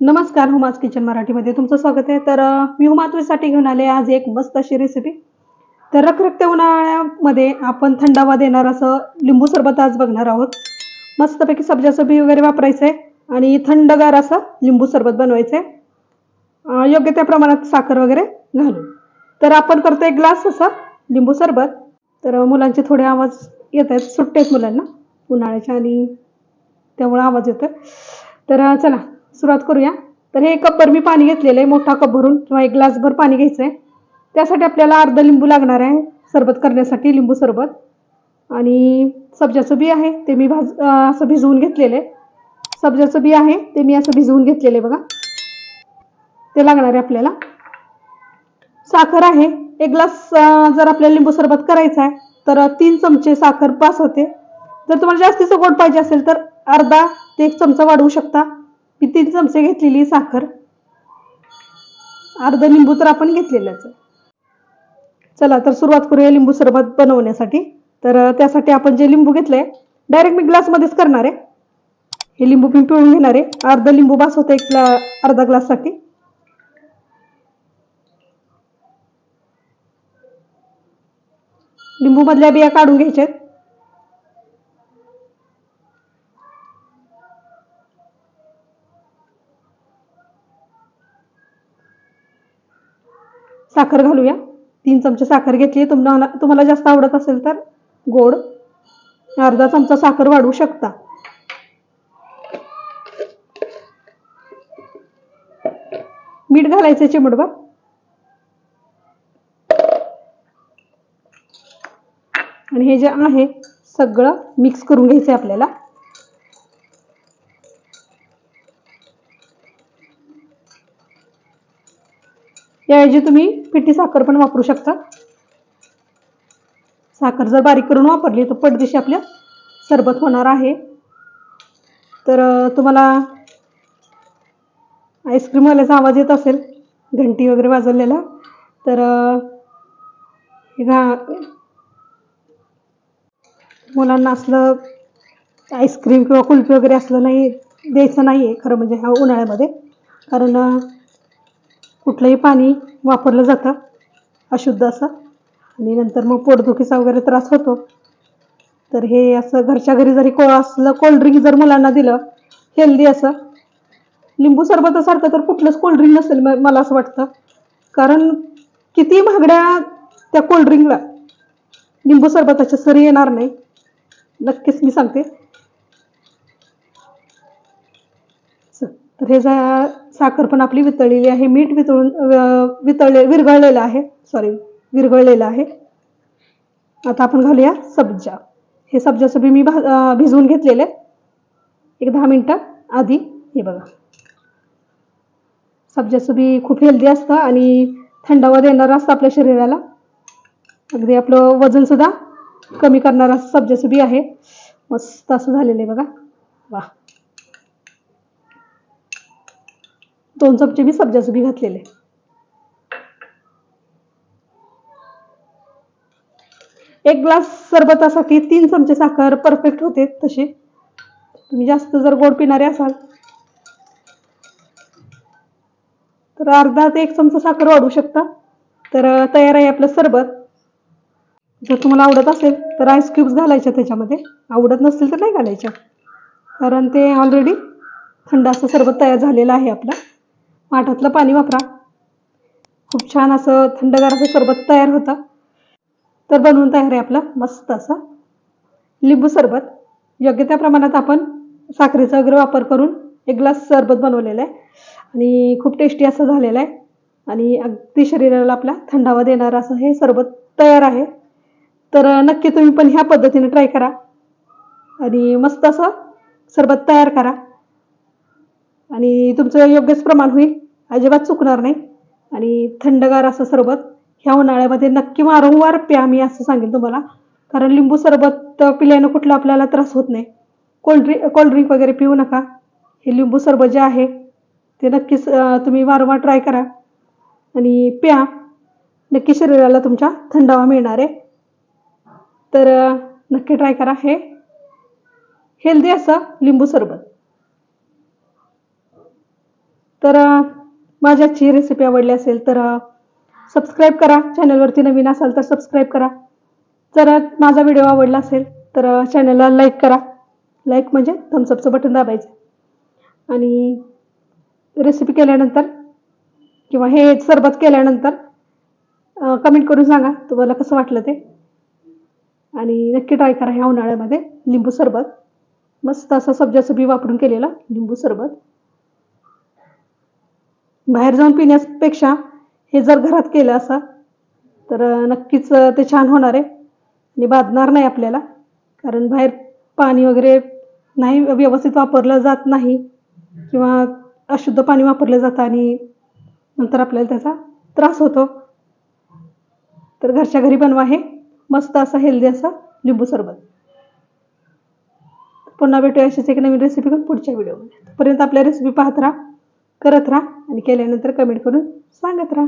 नमस्कार हुमाज किचन मराठीमध्ये तुमचं स्वागत आहे. तर मी हुमातवीसाठी घेऊन आले आज एक मस्त अशी रेसिपी तर रखरखते उन्हाळ्यामध्ये आपण थंडावा देणार असं लिंबू सरबत आज बघणार आहोत. मस्तपैकी सब्जासबी वगैरे वापरायचं आहे आणि थंडगार असं लिंबू सरबत बनवायचं आहे योग्य त्या प्रमाणात साखर वगैरे घालून. तर आपण करतो एक ग्लास असं लिंबू सरबत. तर मुलांचे थोडे आवाज येत आहेत. सुट्टे आहेत मुलांना. उन्हाळ्याच्या आणि त्यामुळं आवाज येतो तर चला सुरुवात करूया. तर हे कपभर मी पाणी घेतलेलं आहे मोठा कप भरून किंवा एक ग्लासभर पाणी घ्यायचं आहे त्यासाठी आपल्याला अर्धा लिंबू लागणार आहे सरबत करण्यासाठी लिंबू सरबत. आणि सब्जाचं बी आहे ते मी भाज असं भिजवून घेतलेलं आहे. सब्जाचं बी आहे ते मी असं भिजवून घेतलेलं आहे बघा. ते लागणार आहे आपल्याला. साखर आहे एक ग्लास जर आपल्याला लिंबू सरबत करायचं आहे तर तीन चमचे साखर पास होते. जर तुम्हाला जास्तीचं गोड पाहिजे असेल तर अर्धा ते एक चमचा वाढवू शकता. मी तीन चमचे घेतलेली साखर? अर्ध लिंबू तर आपण घेतलेलंच चला तर सुरुवात करूया लिंबू सरबत बनवण्यासाठी. तर त्यासाठी आपण जे लिंबू घेतले डायरेक्ट मी ग्लासमध्येच करणार आहे. हे लिंबू मी पिळून घेणार आहे. अर्ध लिंबू बास होतं एक अर्धा ग्लाससाठी लिंबू मधल्या बिया काढून घ्यायच्या आहेत साखर घालूया. तीन चमचे साखर घेतली. तुम्हाला तुम्हाला जास्त आवडत असेल तर गोड अर्धा चमचा साखर वाढवू शकता. मीठ घालायचं चिमडभर आणि हे जे आहे सगळं मिक्स करून घ्यायचं आहे आपल्याला. याऐवजी तुम्ही पिठी साखर पण वापरू शकता. साखर जर बारीक करून वापरली तर पडदेशी आपल्या सरबत होणार आहे. तर तुम्हाला आईस्क्रीमवाल्याचा आवाज येत असेल घंटी वगैरे वाजवलेला तर घा मुलांना असलं आईस्क्रीम किंवा कुल्फी वगैरे असलं नाही द्यायचं नाही आहे खरं म्हणजे ह्या उन्हाळ्यामध्ये. कारण कुठलंही पाणी वापरलं जातं अशुद्ध असं. आणि नंतर मग पोटदुखीचा वगैरे त्रास होतो. तर हे असं घरच्या घरी जरी को असलं कोल्ड्रिंक जर मुलांना दिलं हेल्दी असं. लिंबू सरबतासारखं तर कुठलंच कोल्ड्रिंक नसेल म- मला असं वाटतं. कारण किती महागड्या त्या कोल्ड्रिंकला लिंबू सरबताच्या सरी येणार नाही. नक्कीच मी सांगते. तर हे जा साखर पण आपली वितळलेली आहे. मीठ वितळून वितळले विरघळलेलं आहे. सॉरी विरघळलेलं आहे. आता आपण घालूया सब्जा. हे सब्जाचं बी मी भा भिजवून घेतलेलं आहे. एक दहा मिनटं आधी हे बघा. सब्जाचं बी खूप हेल्दी असतं आणि थंडावा देणारं असतं आपल्या शरीराला. अगदी आपलं वजनसुद्धा कमी करणारं असं सब्जाचं बी आहे. मस्त असं झालेलं आहे बघा. वा दोन चमचे मी सब्जा सुबी घातलेले. एक ग्लास सरबतासाठी तीन चमचे साखर परफेक्ट होते तशी. तुम्ही जास्त जर गोड पिणारे असाल तर अर्धा ते एक चमचा साखर वाढवू शकता. तर तयार आहे आपलं सरबत. जर तुम्हाला आवडत असेल तर आईस क्यूब्स घालायच्या त्याच्यामध्ये. आवडत नसतील तर नाही घालायच्या. कारण ते ऑलरेडी थंड असं सरबत तयार झालेलं आहे आपलं. माठातलं पाणी वापरा. खूप छान असं थंडगार असं सरबत तयार होतं. तर बनवून तयार आहे आपलं मस्त असं. लिंबू सरबत. योग्य त्या प्रमाणात आपण साखरेचा वगैरे वापर करून एक ग्लास सरबत बनवलेलं आहे. आणि खूप टेस्टी असं झालेलं आहे. आणि अगदी शरीराला आपल्या थंडावा देणारं असं हे सरबत तयार आहे. तर नक्की तुम्ही पण ह्या पद्धतीने ट्राय करा. आणि मस्त असं सरबत तयार करा. आणि तुमचं योग्यच प्रमाण होईल. अजिबात चुकणार नाही. आणि थंडगार असं सरबत ह्या उन्हाळ्यामध्ये नक्की वारंवार प्या मी असं सांगेन तुम्हाला. कारण लिंबू सरबत पिल्यानं कुठला आपल्याला त्रास होत नाही. कोल्ड्रिंक कोल्ड्रिंक वगैरे पिऊ नका. हे लिंबू सरबत जे आहे ते नक्कीच तुम्ही वारंवार ट्राय करा. आणि प्या. नक्की शरीराला तुमच्या थंडावा मिळणार आहे. तर नक्की ट्राय करा. हे हेल्दी असं लिंबू सरबत. तर माझ्याची रेसिपी आवडली असेल तर सबस्क्राईब करा. चॅनलवरती नवीन असाल तर सबस्क्राईब करा. जर माझा व्हिडिओ आवडला असेल तर चॅनलला लाईक करा. लाईक म्हणजे थम्सअपचं बटन दाबायचं. आणि रेसिपी केल्यानंतर किंवा हे सरबत केल्यानंतर कमेंट करून सांगा. तुम्हाला कसं वाटलं ते? आणि नक्की ट्राय करा ह्या उन्हाळ्यामध्ये लिंबू सरबत. मस्त असं सब्जाचं वापरून केलेलं लिंबू सरबत. बाहेर जाऊन पिण्यापेक्षा हे जर घरात केलं असं तर नक्कीच ते छान होणार आहे. आणि बाधणार नाही आपल्याला कारण बाहेर पाणी वगैरे नाही व्यवस्थित वापरलं जात नाही किंवा अशुद्ध पाणी वापरलं जातं आणि नंतर आपल्याला त्याचा त्रास होतो. तर घरच्या घरी बनवा हे. मस्त असं हेल्दी असं लिंबू सरबत. पुन्हा भेटूया अशीच एक नवीन रेसिपी घेऊन पुढच्या व्हिडिओमध्ये तोपर्यंत आपल्या रेसिपी पाहत राहा. करत राहा आणि केल्यानंतर कमेंट करून सांगत राहा.